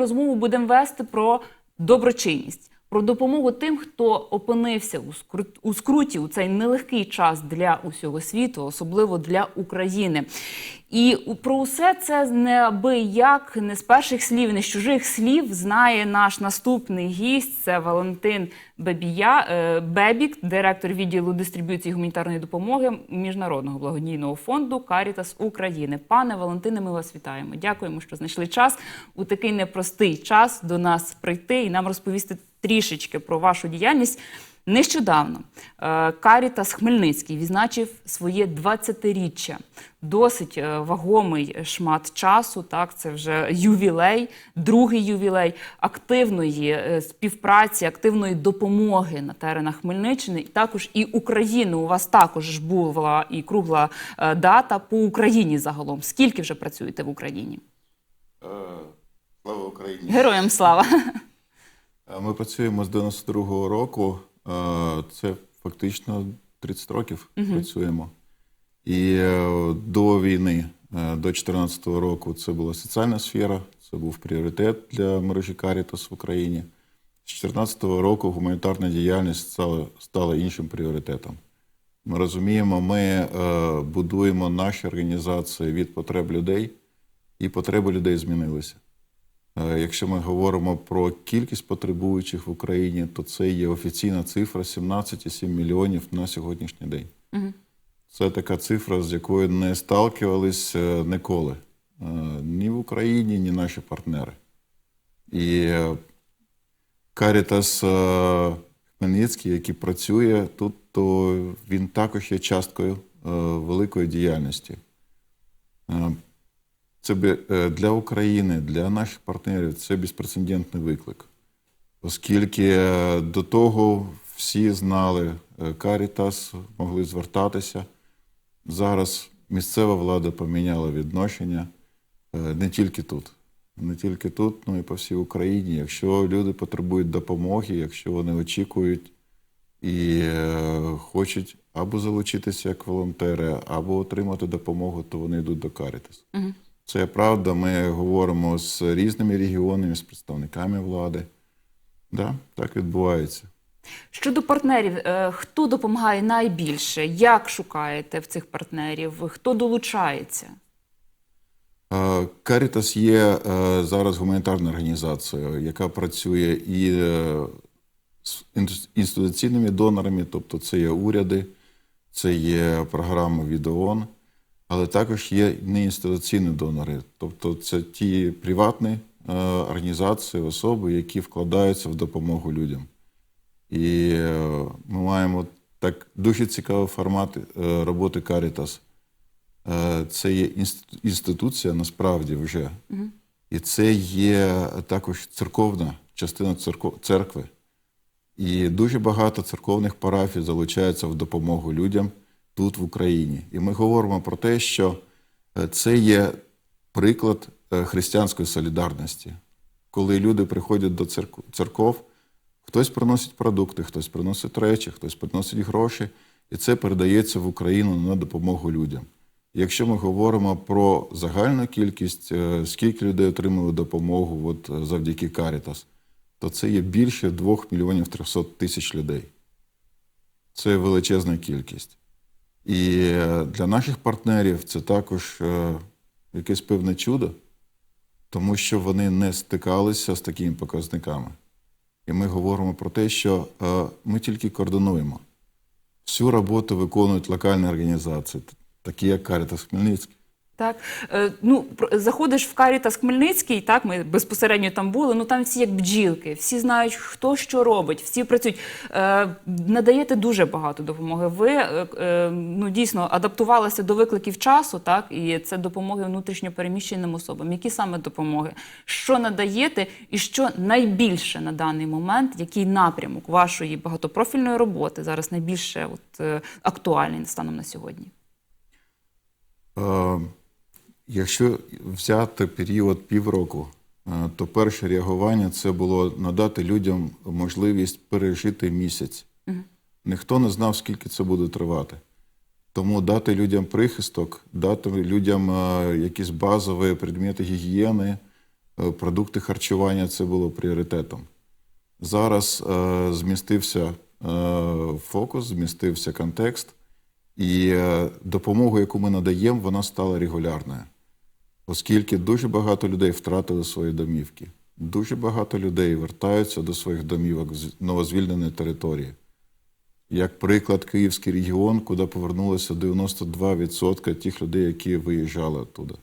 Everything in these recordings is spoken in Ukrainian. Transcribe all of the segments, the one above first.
Розмову будемо вести про доброчинність, про допомогу тим, хто опинився у скру- у скруті у цей нелегкий час для усього світу, особливо для України. І про усе це не аби як не з перших слів, не з чужих слів знає наш наступний гість. Це Валентин Бебія, е, Бебік, директор відділу дистриб'юції гуманітарної допомоги Міжнародного благодійного фонду Карітас України. Пане Валентине, ми вас вітаємо. Дякуємо, що знайшли час у такий непростий час до нас прийти і нам розповісти трішечки про вашу діяльність. Нещодавно е, Карітас Хмельницький відзначив своє 20-річчя. Досить е, вагомий шмат часу. Так, це вже ювілей, другий ювілей активної е, співпраці, активної допомоги на теренах Хмельниччини. І також і України. У вас також ж була і кругла дата по Україні загалом. Скільки вже працюєте в Україні? Слава Україні! Героям слава! Е, Ми працюємо з 92-го року. Е, Це фактично 30 років працюємо. І е, до війни, до 2014 року, це була соціальна сфера, це був пріоритет для мережі Карітас в Україні. З 2014 року гуманітарна діяльність стала, стала іншим пріоритетом. Ми розуміємо, ми е, будуємо наші організації від потреб людей, і потреби людей змінилися. Е, Якщо ми говоримо про кількість потребуючих в Україні, то це є офіційна цифра 17,7 мільйонів на сьогоднішній день. Це така цифра, з якою не сталкивались е, ніколи. Е, Ні в Україні, ні наші партнери. І Карітас Хмельницький, який працює тут, то він також є часткою великої діяльності. Це е, для України, для наших партнерів це безпрецедентний виклик, оскільки е, до того всі знали е, Карітас, могли звертатися. Зараз місцева влада поміняла відношення не тільки тут, не тільки тут, ну і по всій Україні. Якщо люди потребують допомоги, якщо вони очікують і хочуть або залучитися як волонтери, або отримати допомогу, то вони йдуть до Карітас. Це правда. Ми говоримо з різними регіонами, з представниками влади. Да, так відбувається. Щодо партнерів, е, хто допомагає найбільше? Як шукаєте в цих партнерів? Хто долучається? Е, Карітас є е, зараз гуманітарною організацією, яка працює і е, з інституційними донорами, тобто це є уряди, це є програми від ООН, але також є неінституційні донори, тобто це ті приватні е, організації, особи, які вкладаються в допомогу людям. І е, ми маємо так дуже цікавий формат е, роботи. Е, Це є інституція насправді вже. І це є також церковна частина церкви. І дуже багато церковних парафій залучаються в допомогу людям тут, в Україні. І ми говоримо про те, що е, це є приклад е, християнської солідарності, коли люди приходять до церк- церков, хтось приносить продукти, хтось приносить речі, хтось приносить гроші, і це передається в Україну на допомогу людям. Якщо ми говоримо про загальну кількість, е, скільки людей отримали допомогу от, завдяки Карітас, то це є більше 2 мільйонів 300 тисяч людей. Це величезна кількість. І для наших партнерів це також е, якесь певне чудо, тому що вони не стикалися з такими показниками. І ми говоримо про те, що е, ми тільки координуємо. Всю роботу виконують локальні організації, такі як Карітас Хмельницький. Так, е, ну заходиш в Карітас Хмельницький, так ми безпосередньо там були. Ну там всі як бджілки, всі знають, хто що робить, всі працюють. Е, надаєте дуже багато допомоги. Ви е, ну дійсно адаптувалися до викликів часу, так і це допомоги внутрішньо переміщеним особам. Які саме допомоги? Що надаєте, і що найбільше на даний момент, який напрямок вашої багатопрофільної роботи зараз найбільше от, актуальний станом на сьогодні? Якщо взяти період півроку, е, то перше реагування це було надати людям можливість пережити місяць. Ніхто не знав, скільки це буде тривати. Тому дати людям прихисток, дати людям е, якісь базові предмети гігієни, е, продукти харчування це було пріоритетом. Зараз е, змістився е, фокус, змістився контекст, і допомогу, яку ми надаємо, вона стала регулярною. Оскільки дуже багато людей втратили свої домівки, дуже багато людей вертаються до своїх домівок з новозвільненої території. Як приклад, Київський регіон, куди повернулося 92% тих людей, які виїжджали оттуда.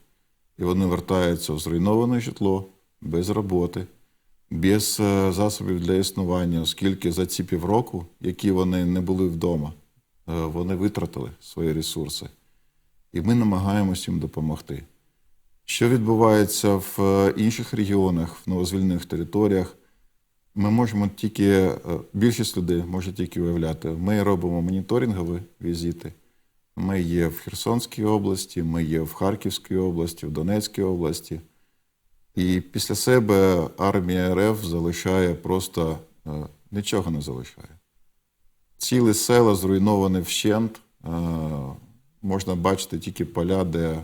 І вони вертаються в зруйноване житло, без роботи, без е, засобів для існування, оскільки за ці півроку, які вони не були вдома, е, вони витратили свої ресурси. І ми намагаємося їм допомогти. Що відбувається в е, інших регіонах, в новозвільнених територіях, ми можемо тільки, е, більшість людей може тільки уявляти. Ми робимо моніторингові візити. Ми є в Херсонській області, ми є в Харківській області, в Донецькій області. І після себе армія РФ залишає просто е, нічого не залишає. Цілі села зруйновані вщент. Можна бачити тільки поля, де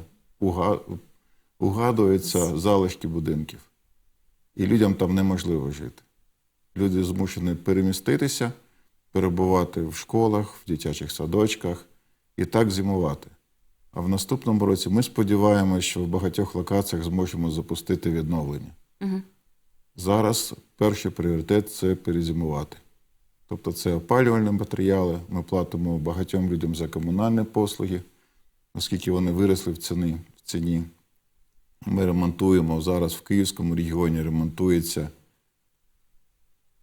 угадуються залишки будинків. І людям там неможливо жити. Люди змушені переміститися, перебувати в школах, в дитячих садочках і так зимувати. А в наступному році ми сподіваємося, що в багатьох локаціях зможемо запустити відновлення. Угу. Зараз перший пріоритет це перезимувати. Тобто це опалювальні матеріали. Ми платимо багатьом людям за комунальні послуги, оскільки вони виросли в ціні. Ми ремонтуємо зараз в Київському регіоні ремонтується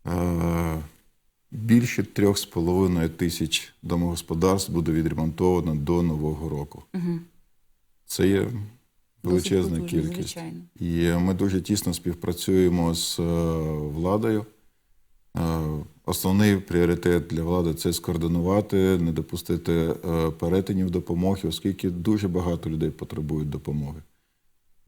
е, більше 3,5 тисяч домогосподарств буде відремонтовано до Нового року. Угу. Це є величезна Досить кількість. Звичайно. І ми дуже тісно співпрацюємо з е, владою. Е, Основний пріоритет для влади це скоординувати, не допустити е, перетинів допомоги, оскільки дуже багато людей потребують допомоги.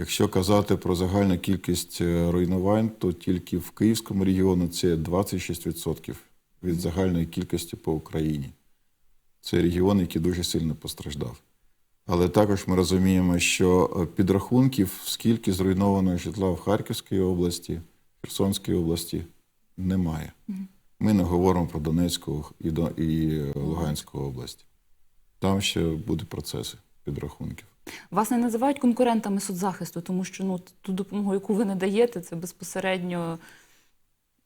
Якщо казати про загальну кількість е, руйнувань, то тільки в Київському регіоні це 26% від загальної кількості по Україні. Це регіон, який дуже сильно постраждав. Але також ми розуміємо, що е, підрахунків, скільки зруйновано житла в Харківській області, Херсонській області, немає. Ми не говоримо про Донецьку і, До- і е, Луганську область. Там ще будуть процеси підрахунків. Вас не називають конкурентами соцзахисту, тому що ну ту допомогу, яку ви надаєте, це безпосередньо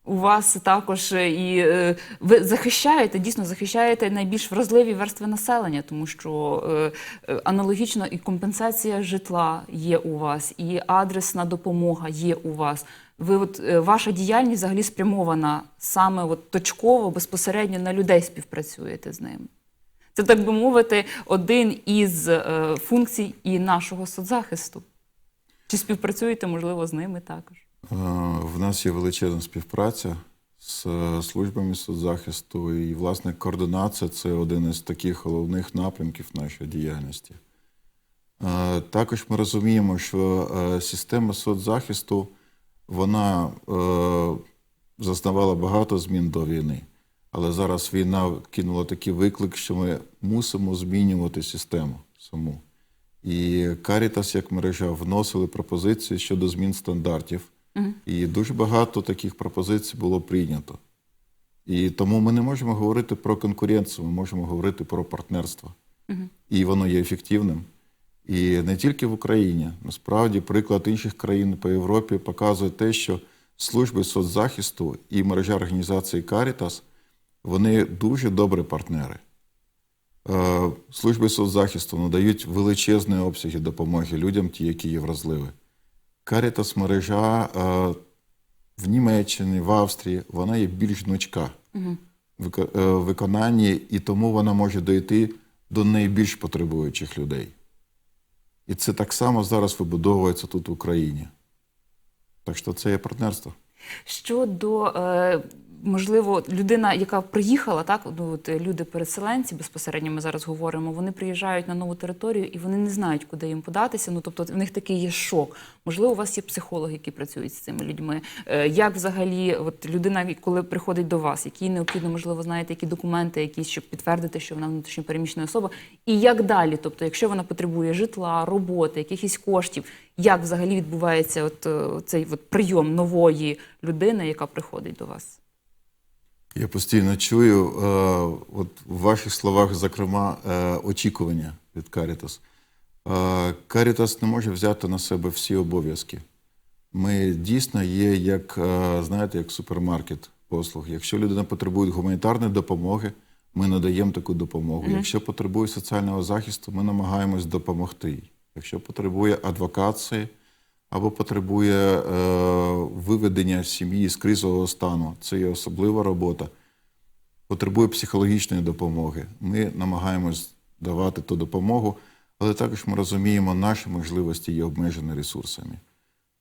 у вас також е, і е, ви захищаєте, дійсно захищаєте найбільш вразливі верстви населення, тому що е, аналогічно і компенсація житла є у вас, і адресна допомога є у вас. Ви от ваша діяльність взагалі спрямована саме от точково, безпосередньо на людей співпрацюєте з ними. Це, так би мовити, один із е, функцій і нашого соцзахисту. Чи співпрацюєте, можливо, з ними також? Е, В нас є величезна співпраця з е, службами соцзахисту, і, власне, координація це один із таких головних напрямків нашої діяльності. Також ми розуміємо, що система соцзахисту вона зазнавала багато змін до війни. Але зараз війна кинула такий виклик, що ми мусимо змінювати систему саму. І Caritas як мережа вносили пропозиції щодо змін стандартів. І дуже багато таких пропозицій було прийнято. І тому ми не можемо говорити про конкуренцію, ми можемо говорити про партнерство. І воно є ефективним. І не тільки в Україні. Насправді, приклад інших країн по Європі показує те, що служби соцзахисту і мережа організації Caritas, вони дуже добрі партнери. Е, Служби соцзахисту надають величезні обсяги допомоги людям, ті, які є вразливі. Caritas мережа е, в Німеччині, в Австрії, вона є більш гнучка в е, виконанні, і тому вона може дойти до найбільш потребуючих людей. І це так само зараз вибудовується тут в Україні. Так що це є партнерство. Щодо, е, можливо, людина, яка приїхала, так, ну, от, е, люди-переселенці, безпосередньо ми зараз говоримо, вони приїжджають на нову територію і вони не знають, куди їм податися. Ну, тобто в них такий є шок. Можливо, у вас є психологи, які працюють з цими людьми. Е, як взагалі, от людина, коли приходить до вас, які необхідно, можливо, знаєте, які документи, якісь, щоб підтвердити, що вона внутрішньопереміщена особа, і як далі? Тобто, якщо вона потребує житла, роботи, якихось коштів, як взагалі відбувається от, е, цей от прийом нової людини, яка приходить до вас? Я постійно чую е, от в ваших словах, зокрема, е, очікування від Карітас. Е, Карітас не може взяти на себе всі обов'язки. Ми дійсно є як, е, знаєте, як супермаркет послуг. Якщо людина потребує гуманітарної допомоги, ми надаємо таку допомогу. Якщо потребує соціального захисту, ми намагаємось допомогти. їй. Якщо потребує адвокації або потребує е, виведення сім'ї з кризового стану, це є особлива робота. Потребує психологічної допомоги. Ми намагаємось давати ту допомогу, але також ми розуміємо, наші можливості є обмежені ресурсами.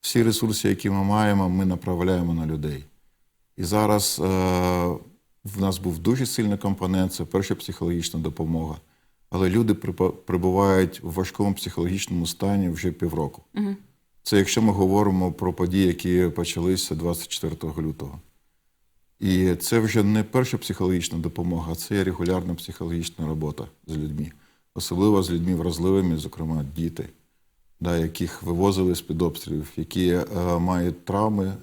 Всі ресурси, які ми маємо, ми направляємо на людей. І зараз е, в нас був дуже сильний компонент це перша психологічна допомога. Але люди перебувають в важкому психологічному стані вже півроку. Це якщо ми говоримо про події, які почалися 24 лютого. І це вже не перша психологічна допомога, а це регулярна психологічна робота з людьми, особливо з людьми вразливими, зокрема діти, да, яких вивозили з-під обстрілів, які е, мають травми,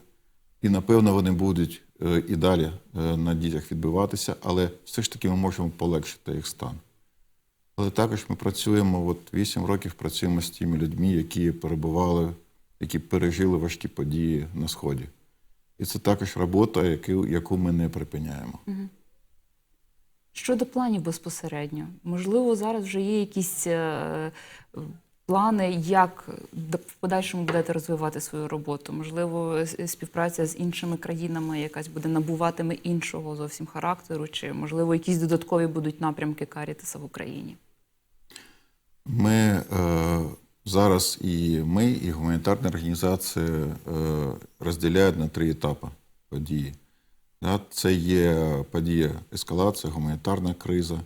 і напевно вони будуть е, і далі е, на дітях відбиватися, але все ж таки ми можемо полегшити їх стан. Але також ми працюємо, от 8 років працюємо з тими людьми, які перебували, які пережили важкі події на Сході. І це також робота, яку, ми не припиняємо. Щодо планів безпосередньо, можливо, зараз вже є якісь е, плани, як в подальшому будете розвивати свою роботу. Можливо, співпраця з іншими країнами якась буде набуватиме іншого зовсім характеру, чи можливо якісь додаткові будуть напрямки Карітаса в Україні. Ми е, зараз і ми, і гуманітарні організації е, розділяють на три етапи події. Це є подія ескалація, гуманітарна криза,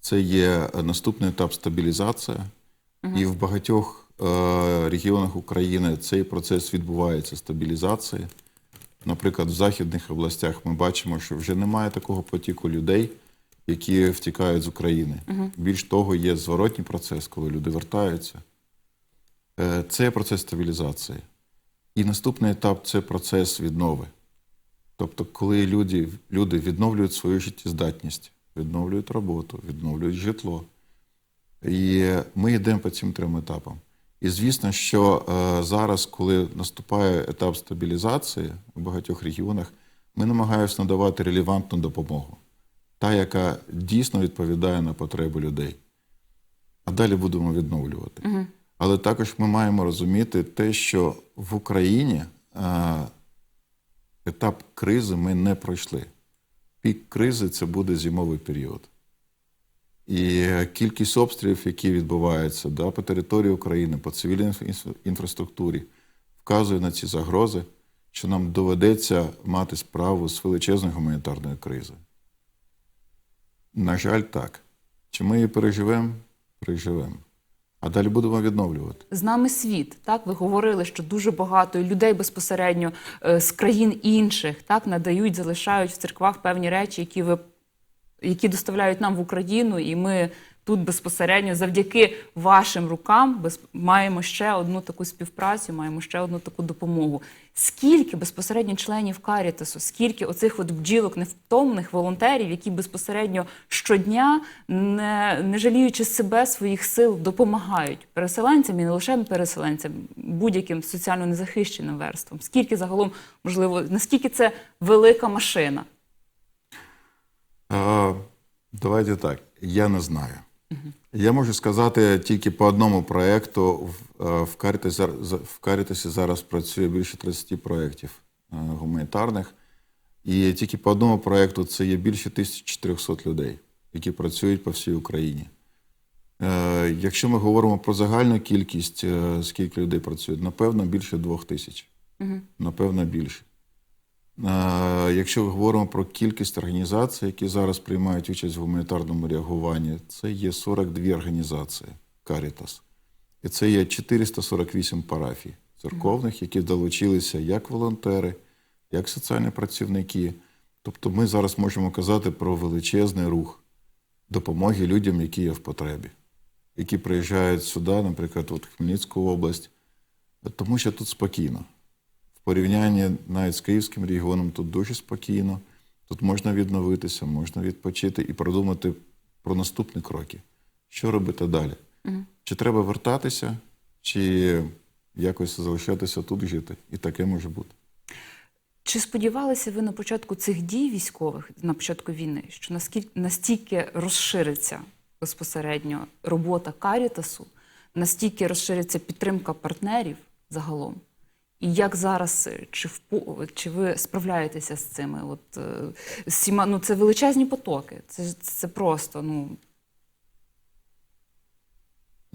це є наступний етап стабілізація. І в багатьох е, регіонах України цей процес відбувається стабілізації. Наприклад, в західних областях ми бачимо, що вже немає такого потіку людей, які втікають з України. Більш того, є зворотній процес, коли люди вертаються. Е, Це процес стабілізації. І наступний етап це процес віднови. Тобто, коли люди, люди відновлюють свою життєздатність, відновлюють роботу, відновлюють житло. І ми йдемо по цим трьом етапам. І звісно, що е, зараз, коли наступає етап стабілізації в багатьох регіонах, ми намагаємося надавати релевантну допомогу, та, яка дійсно відповідає на потреби людей. А далі будемо відновлювати. Але також ми маємо розуміти те, що в Україні е, етап кризи ми не пройшли. Пік кризи це буде зимовий період. І кількість обстрілів, які відбуваються да, по території України, по цивільній інфраструктурі, вказує на ці загрози, що нам доведеться мати справу з величезною гуманітарною кризою. На жаль, так. Чи ми її переживемо? Переживемо. А далі будемо відновлювати. З нами світ. Так, ви говорили, що дуже багато людей безпосередньо е, з країн інших так надають, залишають в церквах певні речі, які ви які доставляють нам в Україну, і ми тут безпосередньо завдяки вашим рукам без, маємо ще одну таку співпрацю, маємо ще одну таку допомогу. Скільки безпосередньо членів Карітасу, скільки оцих от бджілок невтомних волонтерів, які безпосередньо щодня, не, не жаліючи себе своїх сил, допомагають переселенцям і не лише переселенцям, будь-яким соціально незахищеним верствам. Скільки загалом можливо, наскільки це велика машина? А, давайте так. Я не знаю. Я можу сказати тільки по одному проєкту. В, е, в, Карітасі, в Карітасі зараз працює більше 30 проєктів е, гуманітарних. І тільки по одному проєкту це є більше 1400 людей, які працюють по всій Україні. Е, Якщо ми говоримо про загальну кількість, скільки людей працює, напевно, більше двох тисяч. Напевно, більше. Якщо говоримо про кількість організацій, які зараз приймають участь в гуманітарному реагуванні, це є 42 організації Карітас. І це є 448 парафій церковних, які долучилися як волонтери, як соціальні працівники. Тобто ми зараз можемо казати про величезний рух допомоги людям, які є в потребі, які приїжджають сюди, наприклад, в Хмельницьку область, Тому що тут спокійно. Порівнянні навіть з київським регіоном тут дуже спокійно. Тут можна відновитися, можна відпочити і продумати про наступні кроки. Що робити далі? Чи треба вертатися, чи якось залишатися тут жити? І таке може бути. Чи сподівалися ви на початку цих дій військових, на початку війни, що наскільки настільки розшириться безпосередньо робота Карітасу, настільки розшириться підтримка партнерів загалом? І як зараз е, чи впо- чи ви справляєтеся з цими? От е, з всіма, ну це величезні потоки. Це це просто ну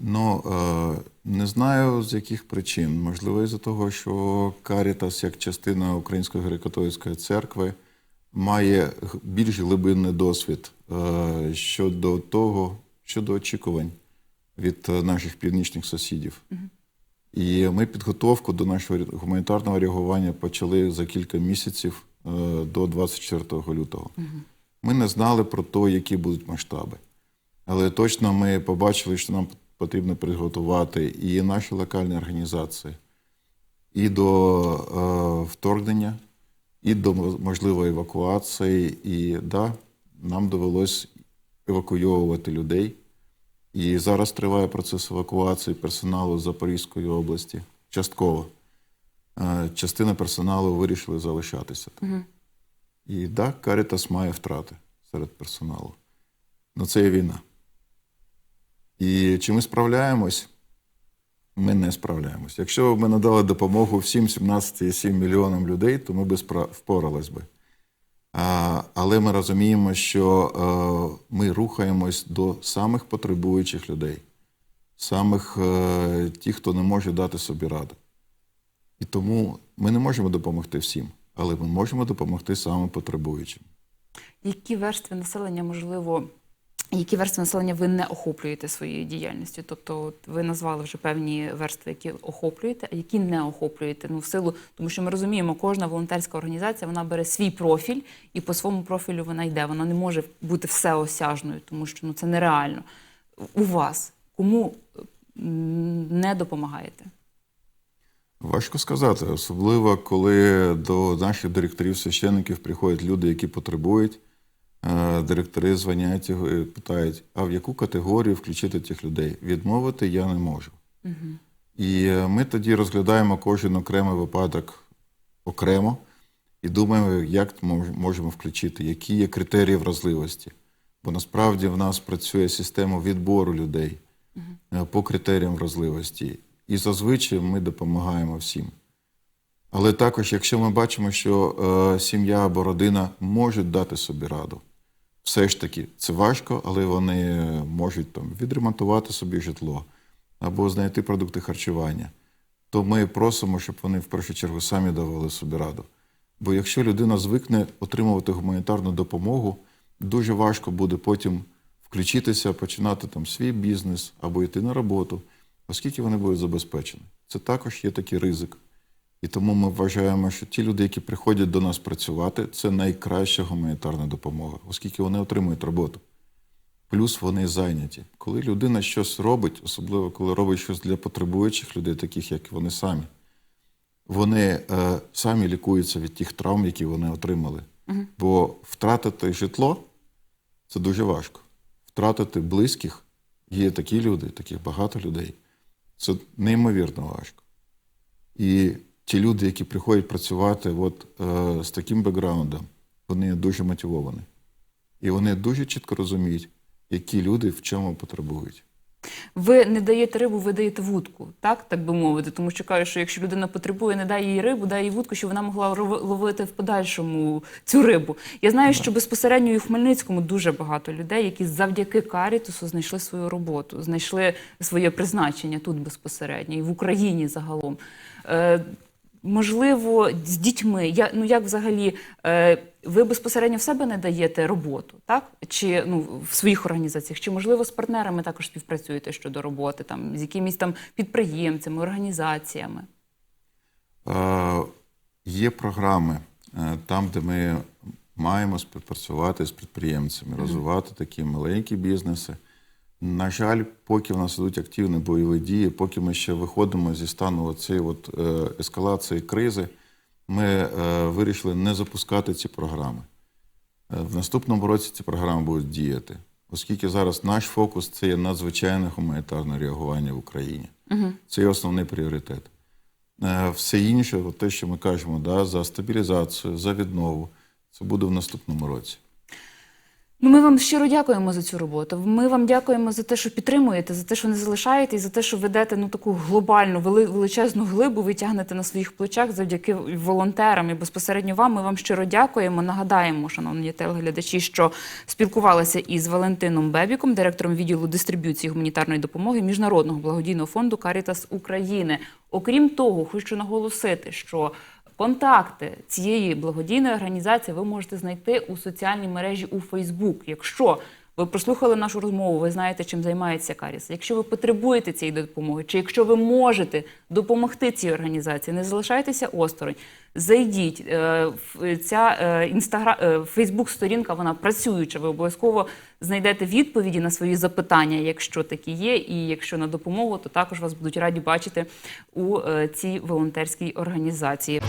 Ну, е, не знаю з яких причин. Можливо, із-за того, що Карітас, як частина Української греко-католицької церкви, має більш глибинний досвід е, щодо того, щодо очікувань від е, наших північних сусідів. І ми підготовку до нашого гуманітарного реагування почали за кілька місяців е, до 24 лютого. Ми не знали про те, які будуть масштаби. Але точно ми побачили, що нам потрібно підготувати і наші локальні організації, і до е, вторгнення, і до можливої евакуації. І да, нам довелось евакуйовувати людей. І зараз триває процес евакуації персоналу з Запорізької області. Частково. Е, Частина персоналу вирішили залишатися там. І так, Карітас має втрати серед персоналу. Ну, це є війна. І чи ми справляємось? Ми не справляємось. Якщо б ми надали допомогу всім 17,7 мільйонам людей, то ми б впорались би. Але ми розуміємо, що е, ми рухаємось до самих потребуючих людей, самих е, тих, хто не може дати собі раду. І тому ми не можемо допомогти всім, але ми можемо допомогти самим потребуючим. які верстви населення можливо. Які верстви населення ви не охоплюєте своєю діяльністю? Тобто, ви назвали вже певні верстви, які охоплюєте, а які не охоплюєте? Ну, в силу, тому що ми розуміємо, кожна волонтерська організація вона бере свій профіль і по своєму профілю вона йде. Вона не може бути всеосяжною, тому що ну це нереально. У вас кому не допомагаєте? Важко сказати, особливо коли до наших директорів священників приходять люди, які потребують. Е, Директори дзвонять і го- і питають, а в яку категорію включити цих людей? Відмовити я не можу. І е, ми тоді розглядаємо кожен окремий випадок окремо і думаємо, як можемо включити, які є критерії вразливості. Бо насправді в нас працює система відбору людей е, по критеріям вразливості. І зазвичай ми допомагаємо всім. Але також, якщо ми бачимо, що е, сім'я або родина можуть дати собі раду, все ж таки це важко, але вони можуть там відремонтувати собі житло або знайти продукти харчування, то ми просимо, щоб вони в першу чергу самі давали собі раду. Бо якщо людина звикне отримувати гуманітарну допомогу, дуже важко буде потім включитися, починати там свій бізнес або йти на роботу, оскільки вони будуть забезпечені. Це також є такий ризик. І тому ми вважаємо, що ті люди, які приходять до нас працювати, це найкраща гуманітарна допомога, оскільки вони отримують роботу. Плюс вони зайняті. Коли людина щось робить, особливо коли робить щось для потребуючих людей, таких як вони самі, вони е, самі лікуються від тих травм, які вони отримали. Бо втратити житло це дуже важко. Втратити близьких є такі люди, таких багато людей. Це неймовірно важко. І ті люди, які приходять працювати от, е, з таким бекграундом, вони дуже мотивовані. І вони дуже чітко розуміють, які люди в чому потребують. Ви не даєте рибу, ви даєте вудку, так так би мовити. Тому що кажуть, що якщо людина потребує, не дай їй рибу, дай їй вудку, щоб вона могла ловити в подальшому цю рибу. Я знаю, що безпосередньо і в Хмельницькому дуже багато людей, які завдяки Карітусу знайшли свою роботу, знайшли своє призначення тут безпосередньо і в Україні загалом. Можливо, з дітьми. Я, ну як взагалі е, ви безпосередньо в себе не даєте роботу, так? Чи ну в своїх організаціях, чи можливо з партнерами також співпрацюєте щодо роботи, там з якимись там підприємцями, організаціями? Е, Є програми е, там, де ми маємо співпрацювати з підприємцями, розвивати такі маленькі бізнеси. На жаль, поки в нас ідуть активні бойові дії, поки ми ще виходимо зі стану цієї от, е, ескалації кризи, ми е, вирішили не запускати ці програми. Е, В наступному році ці програми будуть діяти, оскільки зараз наш фокус це є надзвичайне гуманітарне реагування в Україні. Це є основний пріоритет. Все інше, те, що ми кажемо, да, за стабілізацію, за віднову, це буде в наступному році. Ну, ми вам щиро дякуємо за цю роботу. Ми вам дякуємо за те, що підтримуєте, за те, що не залишаєте, і за те, що ведете ну таку глобальну, величезну глибу, ви тягнете на своїх плечах завдяки волонтерам і безпосередньо вам. Ми вам щиро дякуємо. Нагадаємо, шановні телеглядачі, що спілкувалися із Валентином Бебіком, директором відділу дистриб'юції гуманітарної допомоги Міжнародного благодійного фонду Карітас України. Окрім того, хочу наголосити, що Контакти цієї благодійної організації ви можете знайти у соціальній мережі у Фейсбук. Якщо ви прослухали нашу розмову, ви знаєте, чим займається Каріс. Якщо ви потребуєте цієї допомоги, чи якщо ви можете допомогти цій організації, не залишайтеся осторонь. Зайдіть. Е, Ця е, інстагра... е, Фейсбук-сторінка вона працююча. Ви обов'язково знайдете відповіді на свої запитання, якщо такі є. І якщо на допомогу, то також вас будуть раді бачити у цій волонтерській організації.